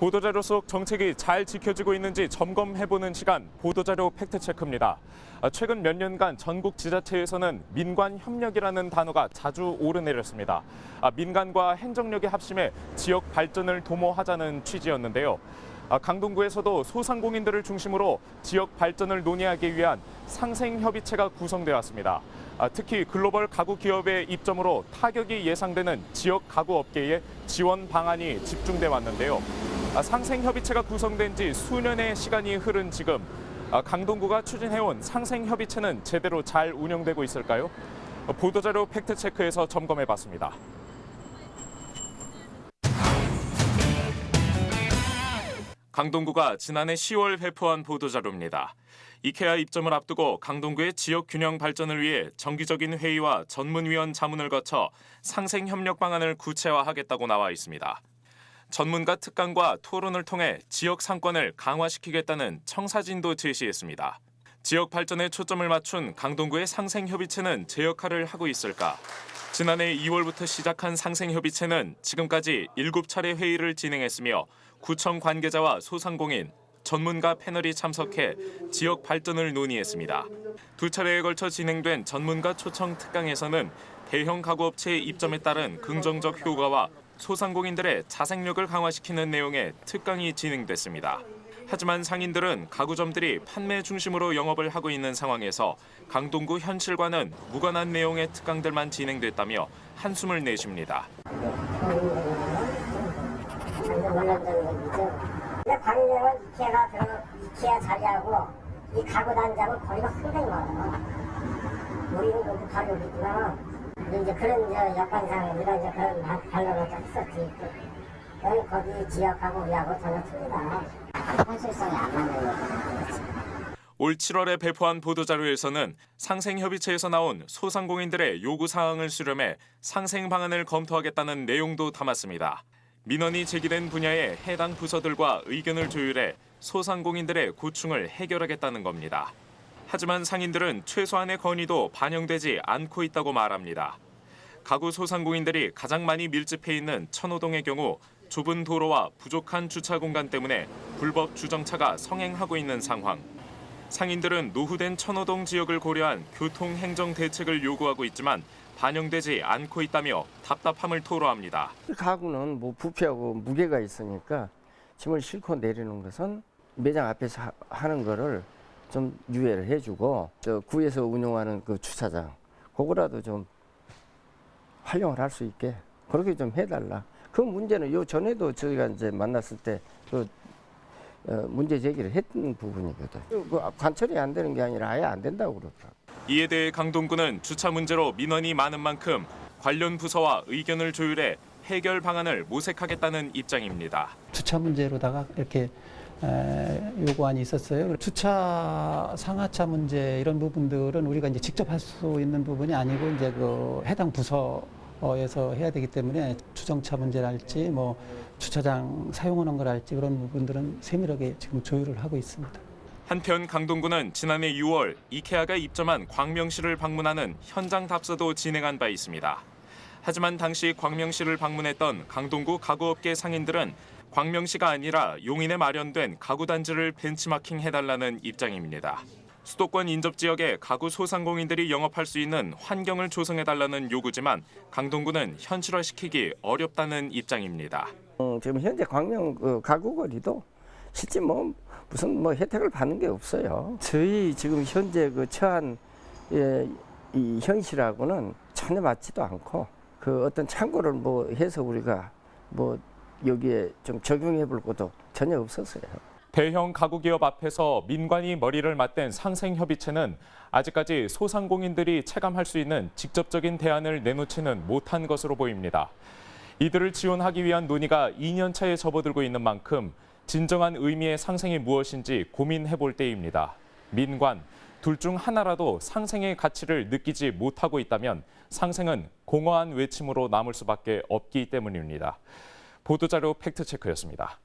보도자료 속 정책이 잘 지켜지고 있는지 점검해보는 시간 보도자료 팩트체크입니다. 아, 최근 몇 년간 전국 지자체에서는 민관 협력이라는 단어가 자주 오르내렸습니다. 아, 민간과 행정력이 합심해 지역 발전을 도모하자는 취지였는데요. 아, 강동구에서도 소상공인들을 중심으로 지역 발전을 논의하기 위한 상생협의체가. 아, 특히 글로벌 가구 기업의 입점으로 타격이 예상되는 지역 가구 업계에 지원 방안이 집중돼 왔는데요. 아, 상생협의체가 구성된 지 수년의 시간이 흐른 지금 아, 강동구가 추진해온 상생협의체는 제대로 잘 운영되고 있을까요? 어, 보도자료 팩트체크에서 점검해봤습니다. 강동구가 지난해 10월 배포한 보도자료입니다. 이케아 입점을 앞두고 강동구의 지역 균형 발전을 위해 정기적인 회의와 전문위원 자문을 거쳐 상생 협력 방안을 구체화하겠다고 나와 있습니다. 전문가 특강과 토론을 통해 지역 상권을 강화시키겠다는 청사진도 제시했습니다. 지역 발전에 초점을 맞춘 강동구의 상생협의체는 제 역할을 하고 있을까? 지난해 2월부터 시작한 상생협의체는 지금까지 7차례 회의를 진행했으며 구청 관계자와 소상공인, 전문가 패널이 참석해 지역 발전을 논의했습니다. 두 차례에 걸쳐 진행된 전문가 초청 특강에서는 대형 가구업체의 입점에 따른 긍정적 효과와 소상공인들의 자생력을 강화시키는 내용의 특강이 진행됐습니다. 하지만 상인들은 가구점들이 판매 중심으로 영업을 하고 있는 상황에서 강동구 현실과는 무관한 내용의 특강들만 진행됐다며 한숨을 내쉽니다. 광명은 이케아가 들어 이케아 자리하고 이 가구 단장은 거리가 상당히 많아요. 우리는 여기 바로 여기 있구나. 이제 그런 역관상 우리가 이제 그런 바- 반론을 좀 했었지. 그건 거기 지역하고 우리하고 전혀 틀리다. 현실성이 안 맞는 거지. 올 7월에 배포한 보도자료에서는 상생협의체에서 나온 소상공인들의 요구 사항을 수렴해 상생 방안을 검토하겠다는 내용도 담았습니다. 민원이 제기된 분야의 해당 부서들과 의견을 조율해 소상공인들의 고충을 해결하겠다는 겁니다. 하지만 상인들은 최소한의 건의도 반영되지 않고 있다고 말합니다. 가구 소상공인들이 가장 많이 밀집해 있는 천호동의 경우 좁은 도로와 부족한 주차 공간 때문에 불법 주정차가 성행하고 있는 상황. 상인들은 노후된 천호동 지역을 고려한 교통 행정 대책을 요구하고 있지만 반영되지 않고 있다며 답답함을 토로합니다. 가구는 뭐 부피하고 무게가 있으니까 짐을 싣고 내리는 것은 매장 앞에서 하- 하는 거를 좀 유예를 해주고 저 구에서 운영하는 그 주차장 그거라도 좀 활용을 할 수 있게 그렇게 좀 해달라. 그 문제는 요 전에도 저희가 이제 만났을 때그 어, 문제 제기를 했던 부분이거든. 그 관철이 안 되는 게 아니라 아예 안 된다고 그러더라고. 이에 대해 강동구는 주차 문제로 민원이 많은 만큼 관련 부서와 의견을 조율해 해결 방안을 모색하겠다는 입장입니다. 주차 문제로다가 이렇게 에, 요구안이 있었어요. 주차 상하차 문제 이런 부분들은 우리가 이제 직접 할 수 있는 부분이 아니고 이제 그 해당 부서 에서 해야 되기 때문에 주정차 문제랄지 뭐 주차장 사용하는 거랄지 그런 부분들은 세밀하게 지금 조율을 하고 있습니다. 한편 강동구는 지난해 6월 이케아가 입점한 광명시를 방문하는 현장 답사도 진행한 바 있습니다. 하지만 당시 광명시를 방문했던 강동구 가구업계 상인들은 광명시가 아니라 용인에 마련된 가구 단지를 벤치마킹 해달라는 입장입니다. 수도권 인접 지역에 가구 소상공인들이 영업할 수 있는 환경을 조성해달라는 요구지만 강동구는 현실화시키기 어렵다는 입장입니다. 어, 지금 현재 광명 그 가구거리도 실제 뭐 무슨 뭐 혜택을 받는 게 없어요. 저희 지금 현재 그 처한 예, 이 현실하고는 전혀 맞지도 않고 그 어떤 참고를 뭐 해서 우리가 뭐 여기에 좀 적용해 볼 것도 전혀 없었어요. 대형 가구 기업 앞에서 민관이 머리를 맞댄 상생 협의체는 아직까지 소상공인들이 체감할 수 있는 직접적인 대안을 내놓지는 못한 것으로 보입니다. 이들을 지원하기 위한 논의가 2년 차에 접어들고 있는 만큼 진정한 의미의 상생이 무엇인지 고민해 볼 때입니다. 민관 둘 중 하나라도 상생의 가치를 느끼지 못하고 있다면 상생은 공허한 외침으로 남을 수밖에 없기 때문입니다. 보도자료 팩트체크였습니다.